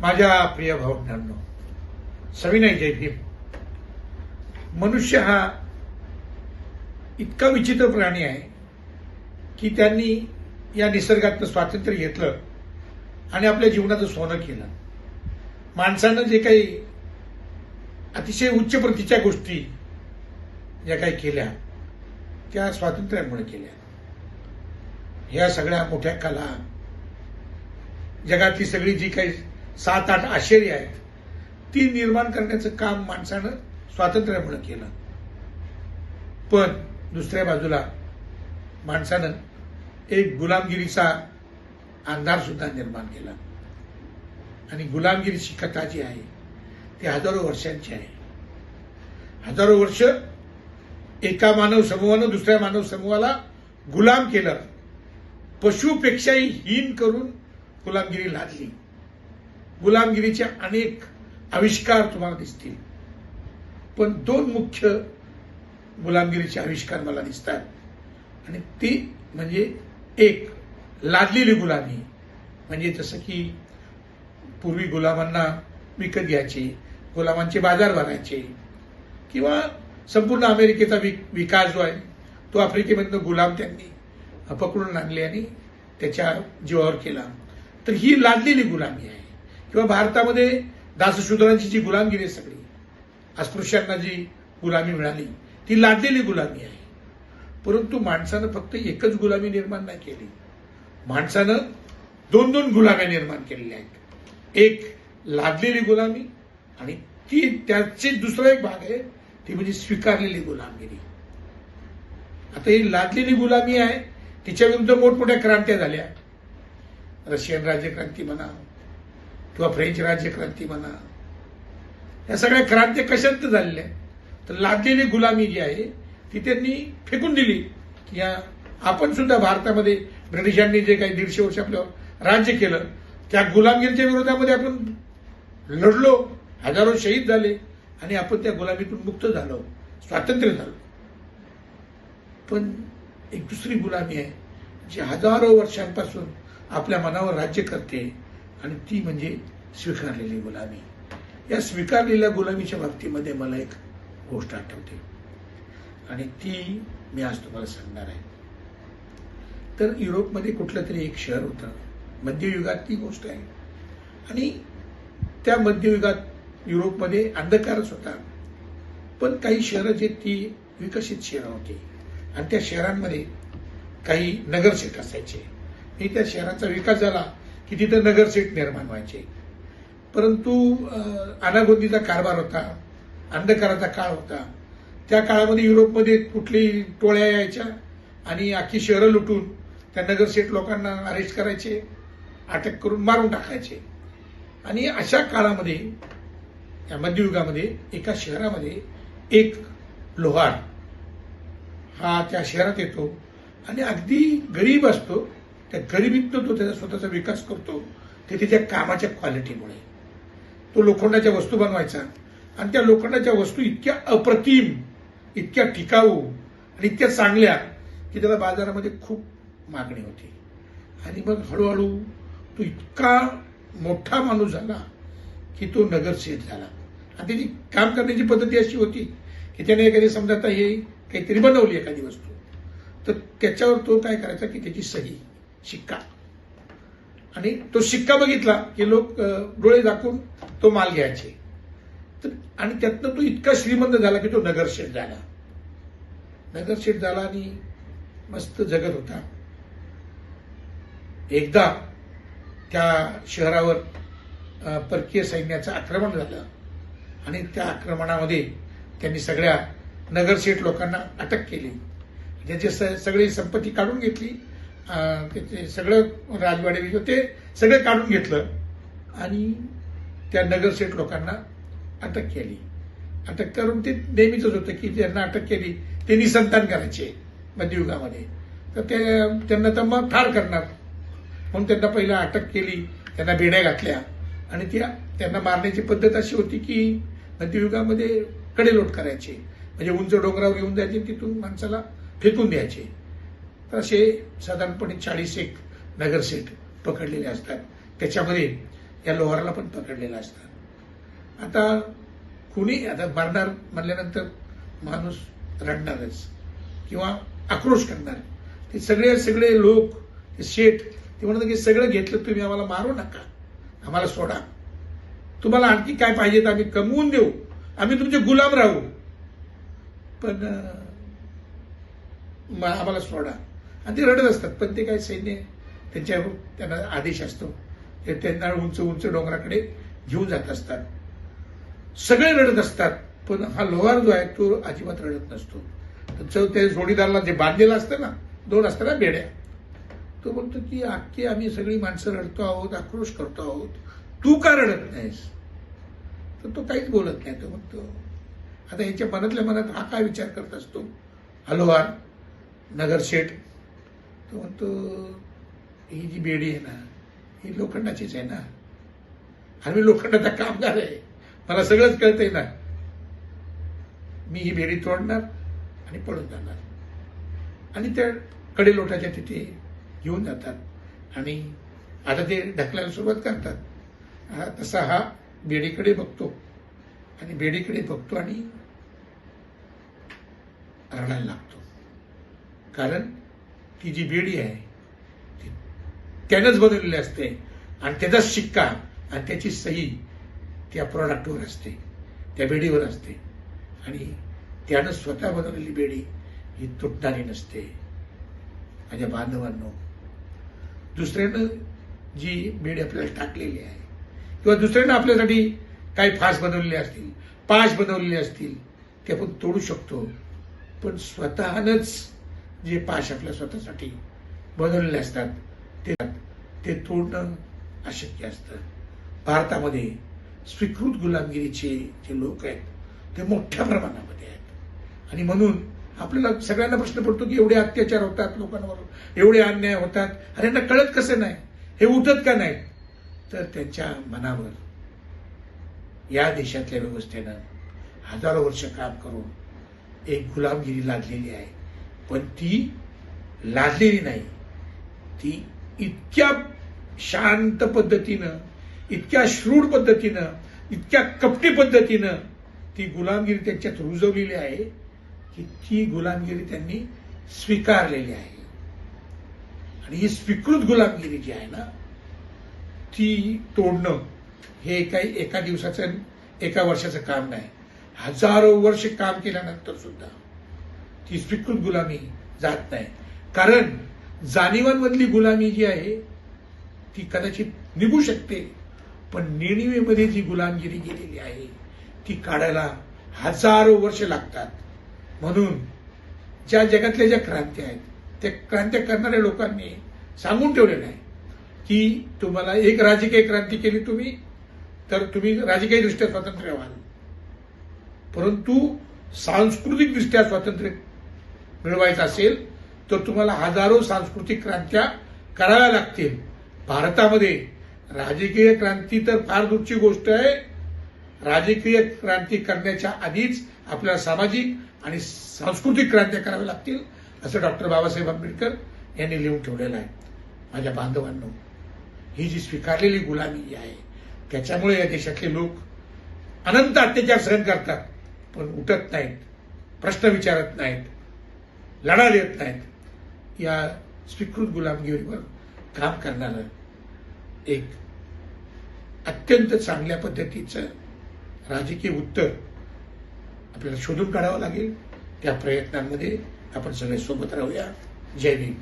माझ्या प्रिय भावंडांनो सविनय जय भीम. मनुष्य हा इतका विचित्र प्राणी आहे की त्यांनी या निसर्गातनं स्वातंत्र्य घेतलं आणि आपल्या जीवनाचं सोनं केलं. माणसानं जे काही अतिशय उच्च प्रतीच्या गोष्टी ज्या काही केल्या त्या स्वातंत्र्यामुळे केल्या. ह्या सगळ्या मोठ्या कला जगातली सगळी जी काही सात आठ आश्चर्य आहेत. ती निर्माण करण्याचं काम माणसानं स्वातंत्र्यामुळे केलं. पण दुसऱ्या बाजूला माणसानं एक गुलामगिरीचा अंधार सुद्धा निर्माण केला. आणि गुलामगिरीची कथा जी आहे ती हजारो वर्षांची आहे. हजारो वर्ष एका मानव समूहानं दुसऱ्या मानव समूहाला गुलाम केलं. पशुपेक्षाही हीन करून गुलामगिरी लादली. गुलामगिरीचे अनेक आविष्कार तुम्हाला दिसतील. पण दोन मुख्य गुलामगिरीचे आविष्कार मला दिसतात. आणि ती म्हणजे एक लादलेली गुलामी. म्हणजे जसं की पूर्वी गुलामांना विकत घ्यायचे गुलामांचे बाजार भरायचे किंवा संपूर्ण अमेरिकेचा विक विकास जो आहे तो आफ्रिकेमधनं गुलाम त्यांनी पकडून आणले आणि त्याच्या जीवावर केला. तर ही लादलेली गुलामी आहे. किंवा भारतामध्ये दासशूद्रांची जी गुलामगिरी आहे सगळी अस्पृश्यांना जी गुलामी मिळाली ती लादलेली गुलामी आहे. परंतु माणसानं फक्त एकच गुलामी निर्माण नाही केली. माणसानं दोन दोन गुलाम्या निर्माण केलेल्या आहेत. एक लादलेली गुलामी आणि ती त्याचे दुसरा एक भाग आहे ती म्हणजे स्वीकारलेली गुलामगिरी. आता ही लादलेली गुलामी आहे तिच्या विरुद्ध मोठमोठ्या क्रांत्या झाल्या. रशियन राज्यक्रांती म्हणा किंवा फ्रेंच राज्यक्रांती म्हणा. या सगळ्या क्रांत्या कशात झालेल्या तर लादलेली गुलामी जी आहे ती त्यांनी फेकून दिली. की या आपण सुद्धा भारतामध्ये ब्रिटिशांनी जे काही दीडशे वर्ष आपल्यावर राज्य केलं त्या गुलामगिरीच्या विरोधामध्ये आपण लढलो हजारो शहीद झाले आणि आपण त्या गुलामीतून मुक्त झालो स्वातंत्र्य झालो. पण एक दुसरी गुलामी आहे जी हजारो वर्षांपासून आपल्या मनावर राज्य करते. आणि ती म्हणजे स्वीकारलेली गुलामी. या स्वीकारलेल्या गुलामीच्या बाबतीमध्ये मला एक गोष्ट आठवते. आणि ती मी आज तुम्हाला सांगणार आहे. तर युरोपमध्ये कुठलं तरी एक शहर होतं. मध्ययुगात ती गोष्ट आहे. आणि त्या मध्ययुगात युरोपमध्ये अंधकारच होता. पण काही शहरं जे ती विकसित शहरं होती. आणि त्या शहरांमध्ये काही नगरसेठ असायचे. आणि त्या शहराचा विकास झाला. की तिथं नगरसेठ निर्माण व्हायचे. परंतु अनागोंदीचा कारभार होता अंधकाराचा काळ होता. त्या काळामध्ये युरोपमध्ये कुठली टोळ्या यायच्या आणि अख्खी शहरं लुटून त्या नगरसेठ लोकांना अरेस्ट करायचे अटक करून मारून टाकायचे. आणि अशा काळामध्ये या मध्ययुगामध्ये एका शहरामध्ये एक लोहार हा त्या शहरात येतो आणि अगदी गरीब असतो. त्या गरिबीतनं तो त्याचा स्वतःचा विकास करतो. ते त्याच्या कामाच्या क्वालिटीमुळे तो लोखंडाच्या वस्तू बनवायचा. आणि त्या लोखंडाच्या वस्तू इतक्या अप्रतिम इतक्या टिकाऊ आणि इतक्या चांगल्या की त्याला बाजारामध्ये खूप मागणी होती. आणि मग हळूहळू तो इतका मोठा माणूस झाला की तो नगरसेठ झाला. आणि त्याची काम करण्याची पद्धती अशी होती की त्याने एखादी समजा आता हे काहीतरी बनवली एखादी वस्तू. तर त्याच्यावर तो काय करायचा की त्याची सही. शिक्का. आणि तो शिक्का बघितला की लोक डोळे दाखवून तो माल घ्यायचे. तर आणि त्यातनं तो इतका श्रीमंत झाला की तो नगरशेठ झाला. नगरशेठ झाला आणि मस्त जगत होता. एकदा त्या शहरावर परकीय सैन्याचं आक्रमण झालं. आणि त्या आक्रमणामध्ये त्यांनी सगळ्या नगरशेठ लोकांना अटक केली. ज्याचे सगळी संपत्ती काढून घेतली. ते सगळं राजवाडे ते सगळं काढून घेतलं. आणि त्या नगरसेठ लोकांना अटक केली. अटक करून ते नेहमीच होतं की ज्यांना अटक केली. ते निसंतान करायचे मध्ययुगामध्ये तर ते त्यांना तर मग ठार करणार. म्हणून त्यांना पहिला अटक केली. त्यांना बेड्या घातल्या. आणि त्या त्यांना मारण्याची पद्धत अशी होती की मध्ययुगामध्ये कडेलोट करायचे. म्हणजे उंच डोंगरावर घेऊन जायचे तिथून माणसाला फेकून द्यायचे. तर असे साधारणपणे चाळीस एक नगरसेठ पकडलेले असतात. त्याच्यामध्ये या लोहारला पण पकडलेलं असतात. आता कुणी आता मरणार म्हणल्यानंतर माणूस रडणारच किंवा आक्रोश करणार. ते सगळे सगळे लोक ते शेठ ते म्हणतात की सगळं घेतलं तुम्ही आम्हाला मारू नका. आम्हाला सोडा. तुम्हाला आणखी काय पाहिजे तर आम्ही कमवून देऊ. आम्ही तुमचे गुलाम राहू. पण म- आम्हाला सोडा. आणि ते रडत असतात. पण ते काय सैन्य त्यांच्या त्यांना आदेश असतो. ते त्यांना उंच उंच डोंगराकडे घेऊन जात असतात. सगळे रडत असतात. पण हा लोहार जो आहे तो अजिबात रडत नसतो. तर त्या जोडीदारला जे बांधलेलं असतं ना दोन असतं ना बेड्या. तो बोलतो की आख्खी आम्ही सगळी माणसं रडतो आहोत आक्रोश करतो आहोत. तू का रडत नाहीस? तर तो काहीच बोलत नाही. तो म्हणतो आता यांच्या मनातल्या मनात हा काय विचार करत असतो? हलोहार नगरशेठ तो म्हणतो ही जी बेडी आहे ना ही लोखंडाचीच आहे ना. आणि मी लोखंडाचा कामगार आहे. मला सगळंच कळतंय ना. मी ही बेडी तोडणार आणि पळून जाणार. आणि त्या कडे लोटाच्या तिथे घेऊन जातात. आणि आता ते ढकलायला सुरुवात करतात. हा तसा हा बेडीकडे बघतो. आणि बेडीकडे बघतो आणि रडायला लागतो. कारण ती जी बेडी आहे त्यानंच बनवलेली असते आणि त्याचा शिक्का आणि त्याची सही त्या प्रॉडक्टवर असते त्या बेडीवर असते. आणि त्यानं स्वतः बनवलेली बेडी ही तुटणारी नसते. माझ्या बांधवांनो दुसऱ्यानं जी बेडी आपल्याला टाकलेली आहे किंवा दुसऱ्यानं आपल्यासाठी काही फास बनवलेले असतील पाश बनवलेले असतील ते आपण तोडू शकतो पण स्वतःनंच जे पाश आपल्या स्वतःसाठी बदलले असतात ते ते तोडणं अशक्य असतं. भारतामध्ये स्वीकृत गुलामगिरीचे जे लोक आहेत ते मोठ्या प्रमाणामध्ये आहेत. आणि म्हणून आपल्याला सगळ्यांना प्रश्न पडतो की एवढे अत्याचार होतात लोकांवर एवढे अन्याय होतात. अरे यांना कळत कसं नाही? हे उठत का नाही तर त्यांच्या मनावर या देशातल्या व्यवस्थेनं हजारो वर्ष काम करून एक गुलामगिरी लादलेली आहे. पण ती लाजलेली नाही. ती इतक्या शांत पद्धतीनं इतक्या श्रूढ पद्धतीनं इतक्या कपटी पद्धतीनं ती गुलामगिरी त्यांच्यात रुजवलेली आहे की ती गुलामगिरी त्यांनी स्वीकारलेली आहे. आणि ही स्वीकृत गुलामगिरी जी आहे ना ती तोडणं हे काही एका दिवसाचं एका वर्षाचं काम नाही. हजारो वर्ष काम केल्यानंतर सुद्धा. ती स्वीकृत गुलामी जात नाही. कारण जाणीवांमधली गुलामी जी आहे ती कदाचित निघू शकते पण निणीवेमध्ये जी गुलामगिरी गेलेली आहे ती काढायला हजारो वर्ष लागतात. म्हणून ज्या जगातल्या ज्या क्रांत्या आहेत त्या क्रांत्या करणाऱ्या लोकांनी सांगून ठेवलेलं आहे की तुम्हाला एक राजकीय क्रांती केली तुम्ही तर तुम्ही राजकीय दृष्ट्या स्वातंत्र्य व्हाल. परंतु सांस्कृतिक दृष्ट्या स्वातंत्र्य मिळवायचं असेल तर तुम्हाला हजारो सांस्कृतिक क्रांत्या कराव्या लागतील. भारतामध्ये राजकीय क्रांती तर फार दूरची गोष्ट आहे. राजकीय क्रांती करण्याच्या आधीच आपल्याला सामाजिक आणि सांस्कृतिक क्रांत्या कराव्या लागतील असं डॉक्टर बाबासाहेब आंबेडकर यांनी लिहून ठेवलेलं आहे. माझ्या बांधवांनो ही जी स्वीकारलेली गुलामी आहे त्याच्यामुळे या देशातले लोक अनंत अत्याचार सहन करतात पण उठत नाहीत प्रश्न विचारत नाहीत. लढा देत नाहीत. या स्वीकृत गुलामगिरीवर काम करणारं एक अत्यंत चांगल्या पद्धतीचं राजकीय उत्तर आपल्याला शोधून काढावं लागेल. त्या प्रयत्नांमध्ये आपण सगळे सोबत राहूया. जय भीम.